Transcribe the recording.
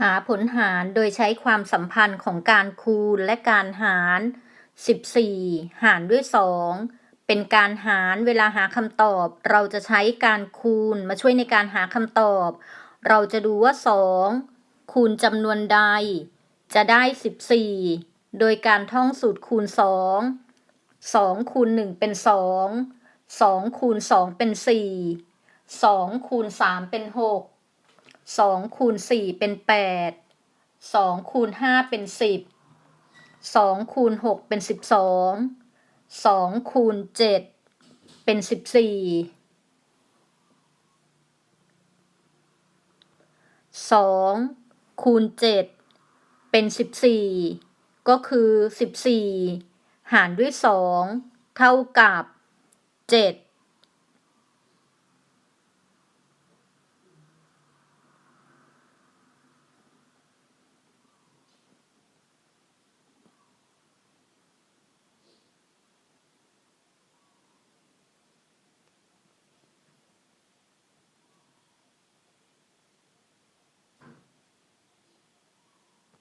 หาผลหารโดยใช้ความสัมพันธ์ของการคูณและการหาร 14 หารด้วย 2 เป็นการหารเวลาหาคำตอบ เราจะใช้การคูณมาช่วยในการหาคำตอบ เราจะดูว่า 2 คูณจำนวนใด จะได้ 14 โดยการท่องสูตรคูณ 2 2 คูณ 1 เป็น 2 2 คูณ 2 เป็น 4 2 คูณ 3 เป็น 6 สองคูณสี่เป็นแปดสองคูณห้าเป็นสิบสองคูณหกเป็นสิบสองสองคูณเจ็ดเป็นสิบสี่สองคูณเจ็ดเป็นสิบสี่ก็คือสิบสี่หารด้วยสองเท่ากับเจ็ด